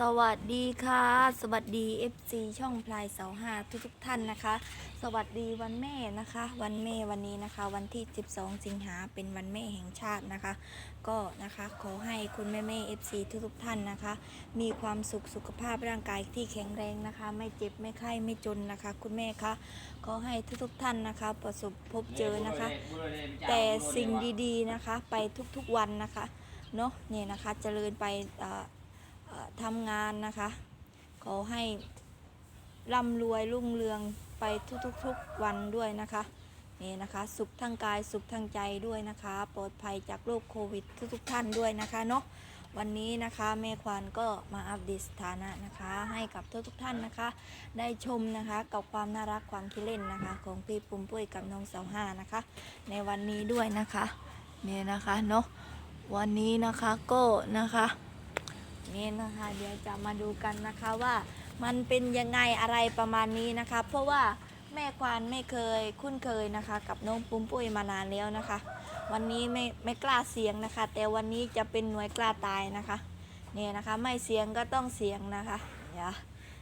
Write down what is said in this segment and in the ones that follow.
สวัสดีค่ะ สวัสดี FC ช่องพลายเสาห้าทุกทุกท่านนะคะ สวัสดีวันแม่นะคะ วันแม่วันนี้นะคะ วันที่ 12 สิงหาเป็นวันแม่แห่งชาตินะคะ ก็นะคะขอให้คุณแม่แม่ FC ทุกทุกท่านนะคะ มีความสุขสุขภาพร่างกายที่แข็งแรงนะคะ ไม่เจ็บไม่ไข้ไม่จนนะคะ คุณแม่คะขอให้ทุกๆท่านนะคะ ประสบพบเจอนะคะ แต่สิ่งดีๆนะคะ ไปทุกๆวันนะคะเนาะเนี่ยนะคะเจริญไปอ่อเอ่อ ทำงานนะคะ ขอให้ร่ำรวยรุ่งเรืองไปทุกๆวันด้วยนะคะนี่นะคะ สุขทางกายสุขทางใจด้วยนะคะ ปลอดภัยจากโรคโควิดทุกๆท่านด้วยนะคะเนาะวันนี้นะคะแม่ควานก็มาอัปเดตสถานะนะคะ ให้กับทุกๆท่านนะคะ ได้ชมนะคะกับความน่ารักความคิดเล่นนะคะ ของพี่ปุ้มปุ้ยกับน้องสาวห้านะคะ ในวันนี้ด้วยนะคะเนี่ยนะคะเนาะวันนี้นะคะก็นะคะ นี่นะคะเดี๋ยวจะมาดูกันนะคะว่ามันเป็นยังไงอะไรประมาณนี้นะคะ เพราะว่าแม่ควานไม่เคยคุ้นเคยนะคะ กับน้องปุ้มปุ้ยมานานแล้วนะคะ วันนี้ไม่ไม่กล้าเสียงนะคะ แต่วันนี้จะเป็นหน่วยกล้าตายนะคะเนี่ยนะคะ ไม่เสียงก็ต้องเสียงนะคะเดี๋ยว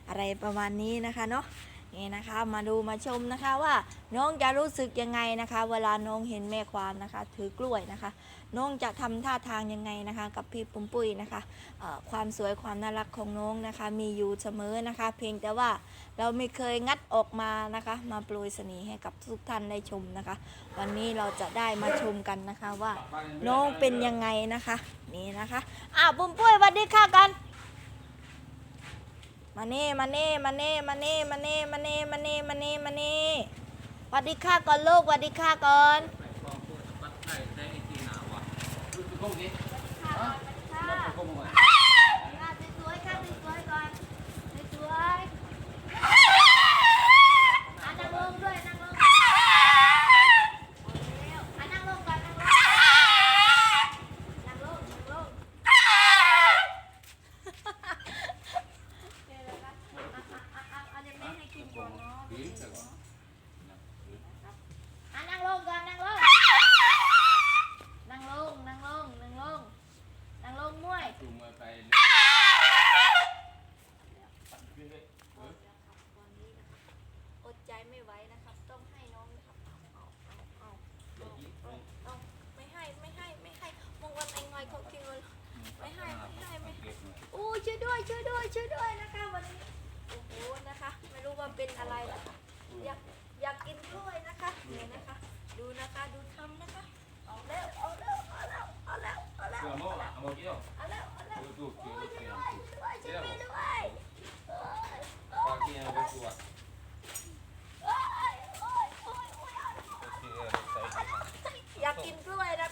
อะไรประมาณนี้นะคะเนาะ นี่นะคะมาดูมาชมนะคะว่าน้องจะรู้สึกยังไงนะคะ เวลาน้องเห็นแม่ควานนะคะ ถือกล้วยนะคะ น้องจะทำท่าทางยังไงนะคะ กับพี่ปุ้มปุ้ยนะคะความสวยความน่ารักของน้องนะคะ มีอยู่เสมอนะคะ เพียงแต่ว่าเราไม่เคยงัดออกมานะคะ มาโปรยเสน่ห์ให้กับทุกท่านได้ชมนะคะ วันนี้เราจะได้มาชมกันนะคะว่าน้องเป็นยังไงนะคะ นี่นะคะอ้าปุ้มปุ้ยสวัสดีค่ะกัน มาเน่มาเน่มาเน่มาเน่มาเน่มาเน่มาเน่มาเน่มาเน่สวัสดีค่ะก่อนลูกสวัสดีค่ะก่อนค่ะสวย ช่วยด้วยช่วยด้วยช่วยด้วยนะคะวันนี้โอ้โหนะคะ ไม่รู้ว่าเป็นอะไรนะคะอยากอยากกินกล้วยนะคะเนี่ยนะคะ ดูนะคะดูทำนะคะเอาแล้วเอาแล้วเอาแล้วเอาแล้วเอาแล้ว Pero เอา amor, แล้ว amor, quiero. เอาแล้วเอาแล้วโอ้ยช่วยด้วยช่วยด้วยช่วยด้วยโอ้ยโอ้ย Aquí en el hueco. โอ้ยโอ้ยโอ้ยโอ้ย Aquí en el อยากกินกล้วยนะ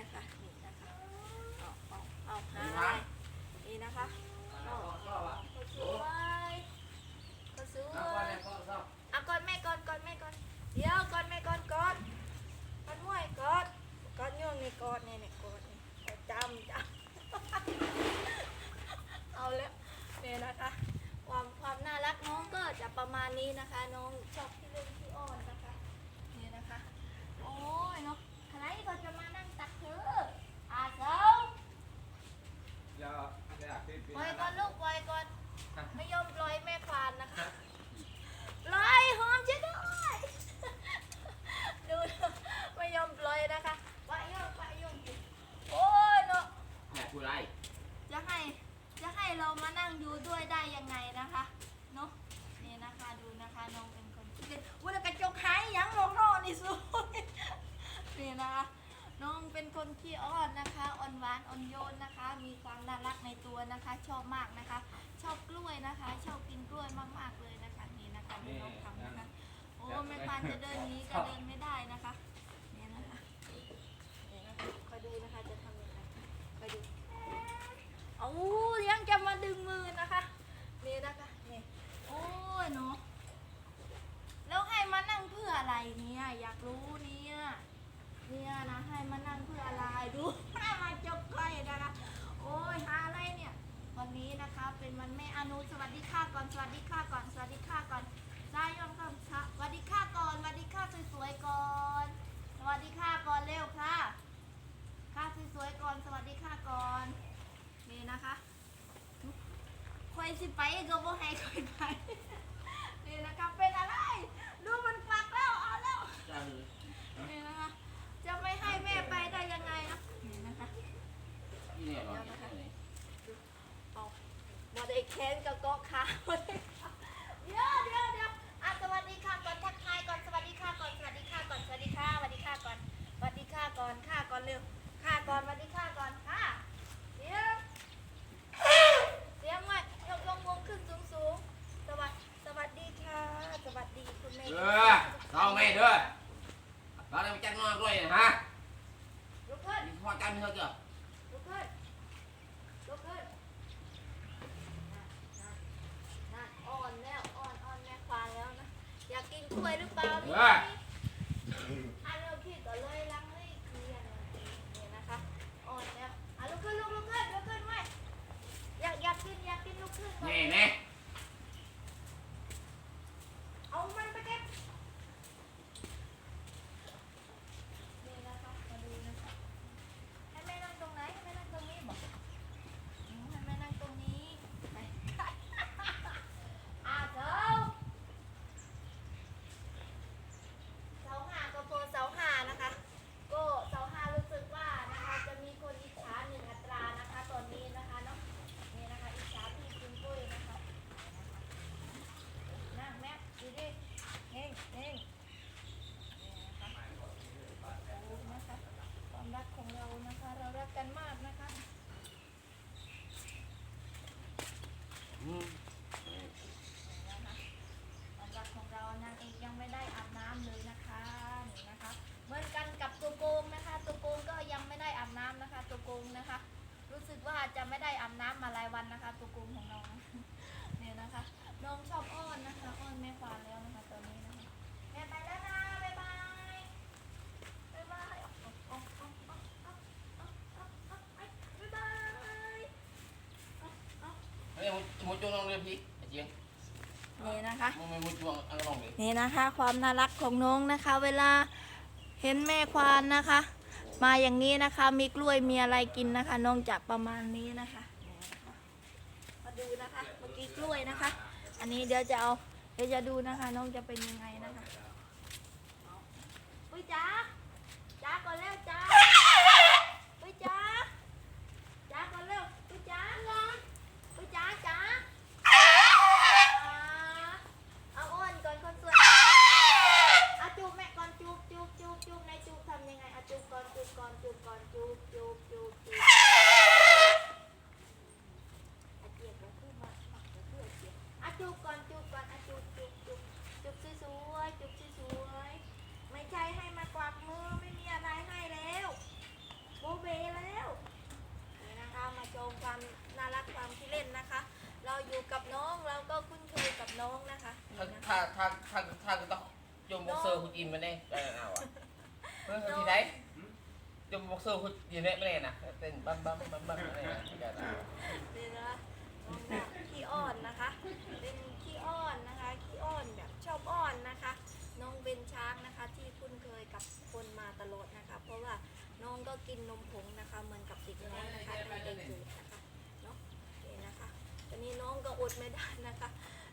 นะคะนี่นะคะเอาเอาเอาหายนี่นะคะเอาเอาสวยก็สวยอะกอดแม่กอดกอดแม่กอดเดี๋ยวกอดแม่กอดกอดกอดมวยกอดกอดยงนี่อดนี่นี่กอดนี่กอดจำจำเอาแล้วเนี่ยนะคะความความน่ารักน้องก็จะประมาณนี้นะคะ น้องชอบที่เล่น จะเดินนี้ก็เดินไม่ได้นะคะเนี่ยนะคะเนี่ยนะคะคอยดูนะคะจะทำยังไงคอยดูโอ้ยังจะมาดึงมือนะคะนี่นะคะนี่โอ้ยเนาะแล้วให้มานั่งเพื่ออะไรเนี่ยอยากรู้เนี่ยเนี่ยนะให้มานั่งเพื่ออะไรดูมาจบก่อยนะคะโอ้ยหาอะไรเนี่ยวันนี้นะคะเป็นวันแม่อนุสวัสดีค่ะก่อนสวัสดีค่ะก่อนสวัสดีค่ะก่อน สิไปก็บ่ให้คอยไปนี่นะคะเป็นอะไร ดูมันกลักแล้วเอาแล้วนี่นะคะจะไม่ให้แม่ไปได้ยังไงนะนี่นะคะนี่เยหรอมาได้แค้นกับก็ขาเดี๋ยวเดี๋ยวเดี๋ยวอ่สวัสดีค่ะก่อนทักทายก่อนสวัสดีค่ะก่อนสวัสดีค่ะก่อนสวัสดีค่ะ มุจ้วงองเรือพี่ไอเจียงนี่นะคะ มึม่จวงนลองเลยนี่นะคะ ความน่ารักของน้องนะคะ เวลาเห็นแม่ควานนะคะ มาอย่างนี้นะคะมีกล้วยมีอะไรกินนะคะน้องจะประมาณนี้นะคะมาดูนะคะเมื่อกี้กล้วยนะคะ อันนี้เดี๋ยวจะเอาเดี๋ยวจะดูนะคะ น้องจะเป็นยังไง คุณอิมมันได้ไเอาอะเพื่อนคนที่ไหนจมบอกเซอร์คุณยืนได้ไม่ได้นะเต้นบั้มบั้มบั้มบั้มอะไรนะไม่ได้นะนี่นะคะน้องแบบขี้อ้อนนะคะ เป็นขี้อ้อนนะคะขี้อ้อนแบบชอบอ้อนนะคะ น้องเบนช้างนะคะ ที่คุ้นเคยกับคนมาตลอดนะคะ เพราะว่าน้องก็กินนมผงนะคะ เหมือนกับเด็กน้อยนะคะในเด็ต่เกิดนะคะเนาะนี่นะคะตอนนี้น้องก็อดไม่ได้นะคะ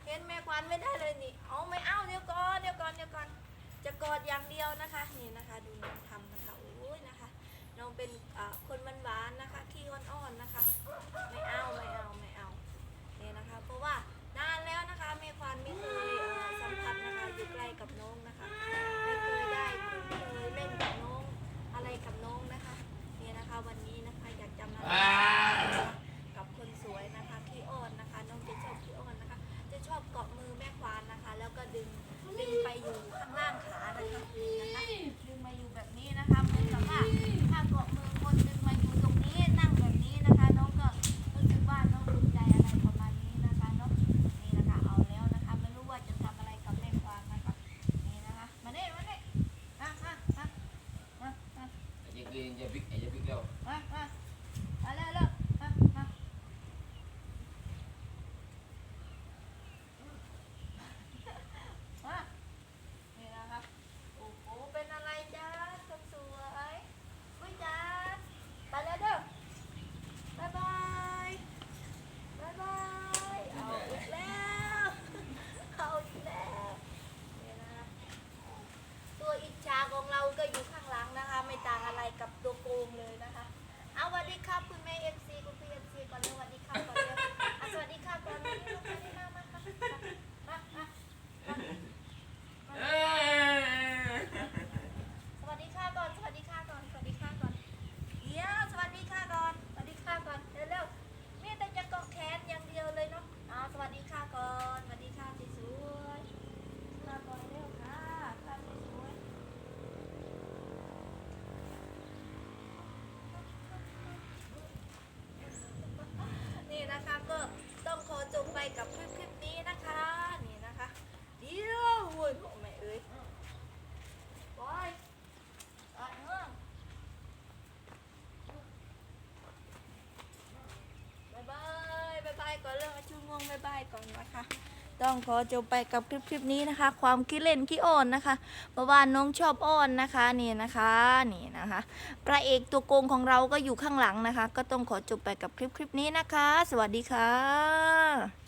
เห็นแม่ควันไม่ได้เลยนี่ เอาไม่เอาเดี๋ยวก่อนเดี๋ยวก่อนเดี๋ยวก่อน จะกอดอย่างเดียวนะคะนี่นะคะ ดูน้องทำนะคะโอ้ยนะคะ น้องเป็นคนหวานๆนะคะ อะไร ลิปคลิปนี้นะคะนี่นะคะเดี๋ยวโว้ยโอ้แม่เอ้ยบอยบอยเงบายบายบายบายก่อนเรื่องอาชูงวงบายบายก่อนนะคะ ต้องขอจบไปกับคลิปคลิปนี้นะคะ ความคิดเล่นขี้อ่อนนะคะเมื่อวานน้องชอบอ้อนนะคะนี่นะคะนี่นะคะพระเอกตัวโกงของเราก็อยู่ข้างหลังนะคะ ก็ต้องขอจบไปกับคลิปคลิปนี้นะคะ สวัสดีค่ะ